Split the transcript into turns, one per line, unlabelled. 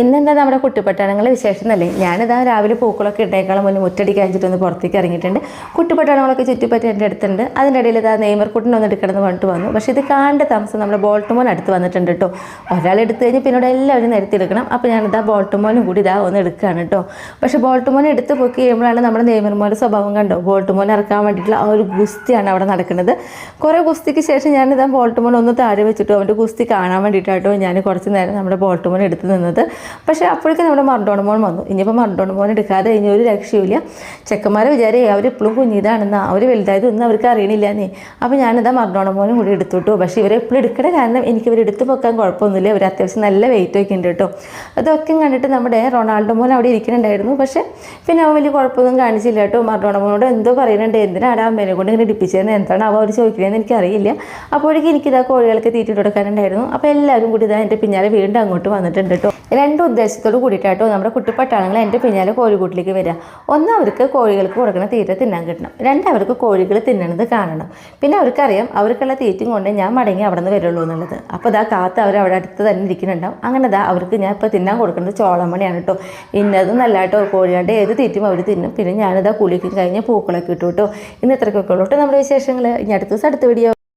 ഇന്നെന്താ നമ്മുടെ കുട്ടിപ്പട്ടണങ്ങളെ വിശേഷം അല്ലേ ഞാനിതാ രാവിലെ പൂക്കളൊക്കെ ഇട്ടേക്കാളും മുന്നേ മുറ്റടിക്ക് ഒന്ന് പുറത്തേക്ക് ഇറങ്ങിയിട്ടുണ്ട്. കുട്ടിപ്പട്ടണങ്ങളൊക്കെ ചുറ്റിപ്പറ്റി എന്റെ അടുത്തുണ്ട്. അതിന്റെ ഇടയിൽ ഇതാ നെയ്മർ കുട്ടിനൊന്ന് എടുക്കണമെന്ന് പറഞ്ഞിട്ട് വന്നു. പക്ഷേ ഇത് കാണേണ്ട താമസം നമ്മുടെ ബോൾട്ടുമോൻ അടുത്ത് വന്നിട്ടുണ്ട് കേട്ടോ. ഒരാൾ എടുത്തു കഴിഞ്ഞ് പിന്നോട് എല്ലാവരും നിരത്തി എടുക്കണം. അപ്പോൾ ഞാനിതാ ബോൾട്ടുമോനും കൂടി ഇതാ ഒന്ന് എടുക്കുകയാണ് കേട്ടോ. പക്ഷേ ബോൾട്ടുമോനെ എടുത്ത് പൊക്കി കഴിയുമ്പോഴാണ് നമ്മുടെ നെയ്മർമോന്റെ സ്വഭാവം കണ്ടോ? ബോൾട്ടുമോൻ ഇറക്കാൻ വേണ്ടിയിട്ടുള്ള ആ ഒരു ഗുസ്തിയാണ് അവിടെ നടക്കുന്നത്. കുറേ ഗുസ്തിക്ക് ശേഷം ഞാനിതാ ബോൾട്ടുമോൻ ഒന്ന് താഴെ വെച്ചിട്ടോ അവന്റെ ഗുസ്തി കാണാൻ വേണ്ടിയിട്ടാട്ടോ ഞാൻ കുറച്ച് നേരം നമ്മുടെ ബോൾട്ടുമോൻ എടുത്ത് നിന്നത്. പക്ഷേ അപ്പോഴേക്കും നമ്മുടെ മർഡോണമോൻ വന്നു. ഇനിയിപ്പോൾ മർഡോണമോൻ എടുക്കാതെ ഇനി ഒരു രക്ഷയില്ല ചെക്കന്മാരെ വിചാരി അവർ ഇപ്പോഴും കുഞ്ഞിതാണെന്നാ. അവർ വലുതായത് ഒന്നും അവർക്ക് അറിയണില്ല നീ അപ്പോൾ ഞാനിതാ മർഡോണമോനും കൂടി എടുത്തുവിട്ടു. പക്ഷേ ഇവരെ എപ്പോഴും എടുക്കണ കാരണം എനിക്ക് ഇവർ എടുത്തു പൊക്കാൻ കുഴപ്പമൊന്നുമില്ല. ഇവർ അത്യാവശ്യം നല്ല വെയിറ്റ് ഒക്കെ ഉണ്ട് കേട്ടോ. അതൊക്കെ കണ്ടിട്ട് നമ്മുടെ റൊണാൾഡോ മോൻ അവിടെ ഇരിക്കുന്നുണ്ടായിരുന്നു. പക്ഷേ പിന്നെ അവൻ വലിയ കുഴപ്പമൊന്നും കാണിച്ചില്ല കേട്ടോ. മർഡോണ മോനോട് എന്തോ പറയുന്നുണ്ട്. എന്തിനാണ് അമ്മേനെ കൊണ്ട് ഇങ്ങനെ ഇടിപ്പിച്ചതെന്ന് എന്താണ് അവ അവർ ചോദിക്കുന്നതെന്ന് എനിക്കറിയില്ല. അപ്പോഴേക്കും എനിക്കിതാ കോഴികൾക്ക് തീറ്റിട്ട് കൊടുക്കാനുണ്ടായിരുന്നു. അപ്പോൾ എല്ലാവരും കൂടി ഇതാ എന്റെ പിന്നാലെ വീണ്ടും അങ്ങോട്ട് വന്നിട്ടുണ്ട് കേട്ടോ. രണ്ട് ഉദ്ദേശത്തോട് കൂടിയിട്ടാട്ടോ നമ്മുടെ കുട്ടിപ്പട്ടാളങ്ങൾ എന്റെ പിന്നാലെ കോഴിക്കൂട്ടിലേക്ക് വരിക. ഒന്ന് അവർക്ക് കോഴികൾക്ക് കൊടുക്കുന്ന തീറ്റ തിന്നാൻ കിട്ടണം. രണ്ട് അവർക്ക് കോഴികൾ തിന്നണത് കാണണം. പിന്നെ അവർക്കറിയാം അവർക്കുള്ള തീറ്റയും കൊണ്ട് ഞാൻ മടങ്ങി അവിടെ നിന്ന് വരുള്ളൂ എന്നുള്ളത്. അപ്പോൾ ഇതാ കാത്ത് അവർ അവിടെ അടുത്ത് തന്നെ ഇരിക്കുന്നുണ്ടാവും. അങ്ങനെ ഇതാ അവർക്ക് ഞാൻ ഇപ്പോൾ തിന്നാൻ കൊടുക്കുന്നത് ചോളമണിയാണ് കേട്ടോ. ഇന്നതും നല്ല കേട്ടോ കോഴികളുടെ ഏത് തീറ്റയും അവർ തിന്നും. പിന്നെ ഞാനിതാ കുളിക്കും കഴിഞ്ഞ് പൂക്കളൊക്കെ ഇട്ടു കേട്ടോ. ഇന്ന് ഇത്രയ്ക്കൊക്കെ ഉള്ളൂ കേട്ടോ നമ്മുടെ വിശേഷങ്ങൾ. ഇനി അടുത്ത ദിവസം അടുത്ത വീഡിയോ